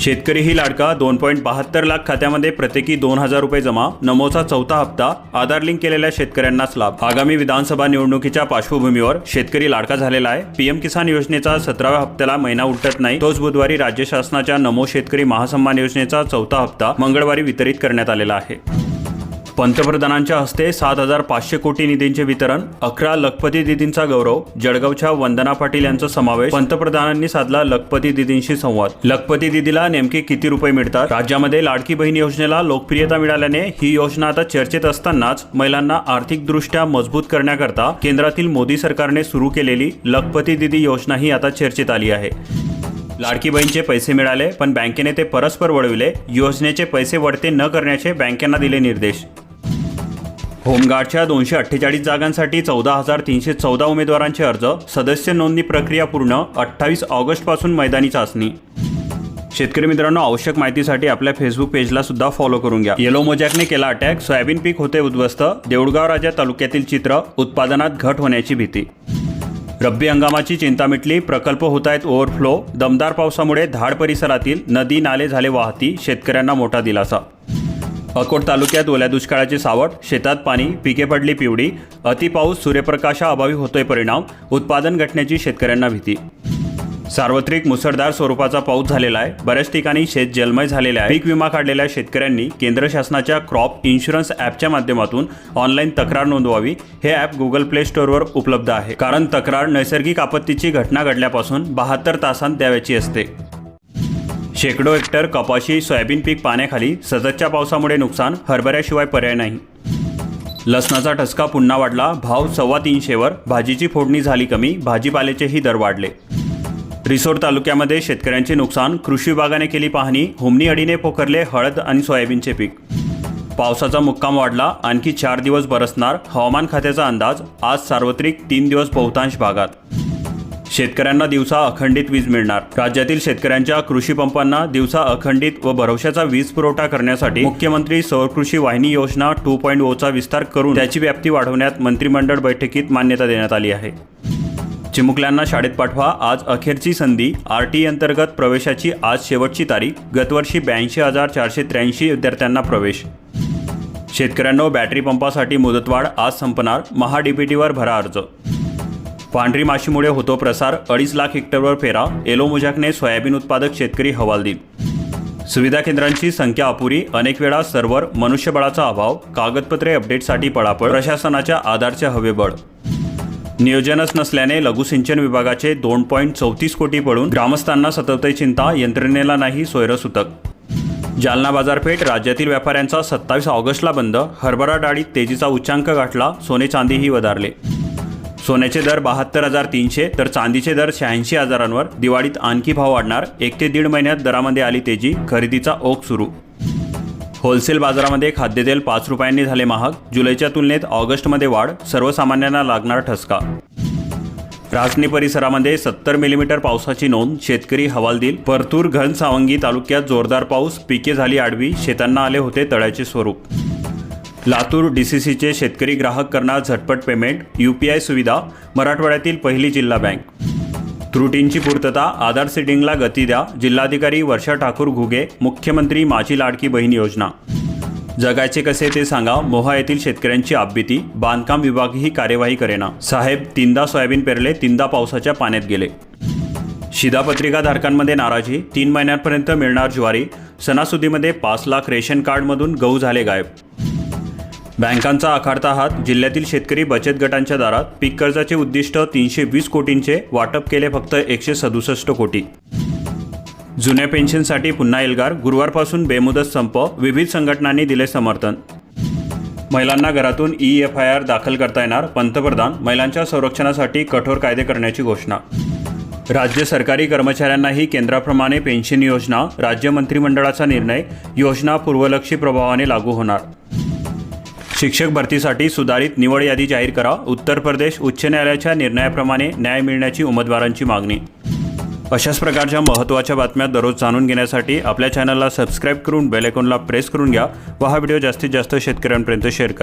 शेतकरी ही लाडका दोन पॉईंट बहात्तर लाख खात्यामध्ये प्रत्येकी दोन हजार रुपये जमा. नमोचा चौथा हप्ता. आधार लिंक केलेल्या शेतकऱ्यांनाच लाभ. आगामी विधानसभा निवडणुकीच्या पार्श्वभूमीवर शेतकरी लाडका झालेला आहे. पीएम किसान योजनेचा सतराव्या हप्त्याला महिना उलटत नाही. तोच बुधवारी राज्य शासनाच्या नमो शेतकरी महासन्मान योजनेचा चौथा हप्ता मंगळवारी वितरित करण्यात आलेला आहे. पंतप्रधानांच्या हस्ते सात हजार पाचशे कोटी निधींचे वितरण अकरा लखपती दिदींचा गौरव जळगावच्या वंदना पाटील यांचा समावेश पंतप्रधानांनी साधला लखपती दिदींशी संवाद. लखपती दिदीला नेमके किती रुपये मिळतात? राज्यामध्ये लाडकी बहीण योजनेला लोकप्रियता मिळाल्याने ही योजना आता चर्चेत असतानाच महिलांना आर्थिकदृष्ट्या मजबूत करण्याकरता केंद्रातील मोदी सरकारने सुरू केलेली लखपती दिदी योजना ही आता चर्चेत आली आहे. लाडकी बहीणचे पैसे मिळाले पण बँकेने ते परस्पर वळविले. योजनेचे पैसे वळते न करण्याचे बँकेंना दिले निर्देश. होमगार्डच्या दोनशे अठ्ठेचाळीस जागांसाठी चौदा हजार तीनशे चौदा उमेदवारांचे अर्ज सदस्य नोंदणी प्रक्रिया पूर्ण अठ्ठावीस ऑगस्टपासून मैदानी चाचणी. शेतकरी मित्रांनो आवश्यक माहितीसाठी आपल्या फेसबुक पेजला सुद्धा फॉलो करून घ्या. येलो मोजॅकने केला अटॅक सोयाबीन पीक होते उद्ध्वस्त देऊळगाव राजा तालुक्यातील चित्र उत्पादनात घट होण्याची भीती. रब्बी हंगामाची चिंता मिटली प्रकल्प होत आहेत ओव्हरफ्लो दमदार पावसामुळे धाड परिसरातील नदी नाले झाले वाहती शेतकऱ्यांना मोठा दिलासा. अकोट तालुक्यात ओल्या दुष्काळाची सावट शेतात पाणी पिके पडली पिवडी अतिपाऊस सूर्यप्रकाशाअभावी होतोय परिणाम उत्पादन घटण्याची शेतकऱ्यांना भीती. सार्वत्रिक मुसळधार स्वरूपाचा पाऊस झालेला आहे. बऱ्याच ठिकाणी शेत जलमय झालेले आहे. पीक विमा काढलेल्या शेतकऱ्यांनी केंद्र शासनाच्या क्रॉप इन्शुरन्स ॲपच्या माध्यमातून ऑनलाईन तक्रार नोंदवावी. हे ॲप गुगल प्ले स्टोअरवर उपलब्ध आहे. कारण तक्रार नैसर्गिक आपत्तीची घटना घडल्यापासून बहात्तर तासांत द्यावयाची असते. शेकडो हेक्टर कपाशी सोयाबीन पीक पाण्याखाली सततच्या पावसामुळे नुकसान हरभऱ्याशिवाय पर्याय नाही. लसणाचा ठसका पुन्हा वाढला भाव सव्वा तीनशेवर भाजीची फोडणी झाली कमी भाजीपाल्याचेही दर वाढले. रिसोड तालुक्यामध्ये शेतकऱ्यांचे नुकसान कृषी विभागाने केली पाहणी हुमनी अडीने पोखरले हळद आणि सोयाबीनचे पीक. पावसाचा मुक्काम वाढला आणखी चार दिवस बरसणार हवामान खात्याचा अंदाज आज सार्वत्रिक तीन दिवस बहुतांश भागात. शेतकऱ्यांना दिवसा अखंडित वीज मिळणार. राज्यातील शेतकऱ्यांच्या कृषी पंपांना दिवसा अखंडित व भरवशाचा वीज पुरवठा करण्यासाठी मुख्यमंत्री सौर कृषी वाहिनी योजना टू पॉईंट ओचा विस्तार करून त्याची व्याप्ती वाढवण्यात मंत्रिमंडळ बैठकीत मान्यता देण्यात आली आहे. चिमुकल्यांना शाळेत पाठवा आज अखेरची संधी. आर टी e अंतर्गत प्रवेशाची आज शेवटची तारीख. गतवर्षी ब्याऐंशी हजार चारशे त्र्याऐंशी विद्यार्थ्यांना प्रवेश. शेतकऱ्यांना बॅटरी पंपासाठी मुदतवाढ आज संपणार. महाडीबीटीवर भरा अर्ज. पांढरी माशीमुळे होतो प्रसार. अडीच लाख हेक्टरवर फेरा. एलो मुजाकने सोयाबीन उत्पादक शेतकरी हवालदिल. सुविधा केंद्रांची संख्या अपुरी. अनेक वेळा सर्व्हर मनुष्यबळाचा अभाव. कागदपत्रे अपडेटसाठी पळापळ. प्रशासनाच्या आधारचे हवेबळ नियोजनच नसल्याने लघुसिंचन विभागाचे दोन पॉईंट चौतीस कोटी पडून ग्रामस्थांना सतवते चिंता यंत्रणेला नाही सोयरसूतक जालना बाजारपेठ राज्यातील व्यापाऱ्यांचा सत्तावीस ऑगस्टला बंद. हरभरा डाळीत तेजीचा उच्चांक गाठला. सोने चांदीही वधारले. सोन्याचे दर बहात्तर हजार तीनशे तर चांदीचे दर शहाऐंशी हजारांवर. दिवाळीत आणखी भाव वाढणार. एक ते दीड महिन्यात दरामध्ये आली तेजी. खरेदीचा ओघ सुरू. होलसेल बाजारामध्ये खाद्यतेल पाच रुपयांनी झाले महाग. जुलैच्या तुलनेत ऑगस्टमध्ये वाढ. सर्वसामान्यांना लागणार ठसका. राजनी परिसरामध्ये सत्तर मिलीमीटर पावसाची नोंद. शेतकरी हवालदिल. परतूर घनसावंगी तालुक्यात जोरदार पाऊस. पिके झाली आडवी. शेतांना आले होते तळ्याचे स्वरूप. लातूर डीसीसीचे शेतकरी ग्राहक करणार झटपट पेमेंट यूपीआय सुविधा मराठवाड्यातील पहिली जिल्हा बँक. त्रुटींची पूर्तता आधार सिडिंगला गती द्या जिल्हाधिकारी वर्षा ठाकूर घुगे मुख्यमंत्री माझी लाडकी बहीण योजना. जगायचे कसे ते सांगा मोहा येथील शेतकऱ्यांची आपबीती बांधकाम विभाग ही कार्यवाही करेना. साहेब तीनदा सोयाबीन पेरले तीनदा पावसाच्या पाण्यात गेले. शिधापत्रिका धारकांमध्ये नाराजी तीन महिन्यांपर्यंत मिळणार ज्वारी सणासुदीमध्ये पाच लाख रेशन कार्डमधून गहू झाले गायब. बँकांचा आखाडता हात जिल्ह्यातील शेतकरी बचत गटांच्या दारात पीक कर्जाचे उद्दिष्ट तीनशे वीस कोटींचे वाटप केले फक्त एकशे सदुसष्ट कोटी. जुन्या पेन्शनसाठी पुन्हा एल्गार गुरुवारपासून बेमुदत संप विविध संघटनांनी दिले समर्थन. महिलांना घरातून ई एफ आय आर दाखल करता येणार पंतप्रधान महिलांच्या संरक्षणासाठी कठोर कायदे करण्याची घोषणा. राज्य सरकारी कर्मचाऱ्यांनाही केंद्राप्रमाणे पेन्शन योजना राज्य मंत्रिमंडळाचा निर्णय योजना पूर्वलक्षी प्रभावाने लागू होणार. शिक्षक भरतीसाठी सुधारित निवड यादी जाहीर करा. उत्तर प्रदेश उच्च न्यायालयाच्या निर्णयाप्रमाणे न्याय मिळण्याची उमेदवारांची मागणी. अशाच प्रकारच्या महत्त्वाच्या बातम्या दररोज जाणून घेण्यासाठी आपल्या चॅनलला सबस्क्राईब करून बेलायकॉनला प्रेस करून घ्या व हा व्हिडिओ जास्तीत जास्त शेतकऱ्यांपर्यंत शेअर करा.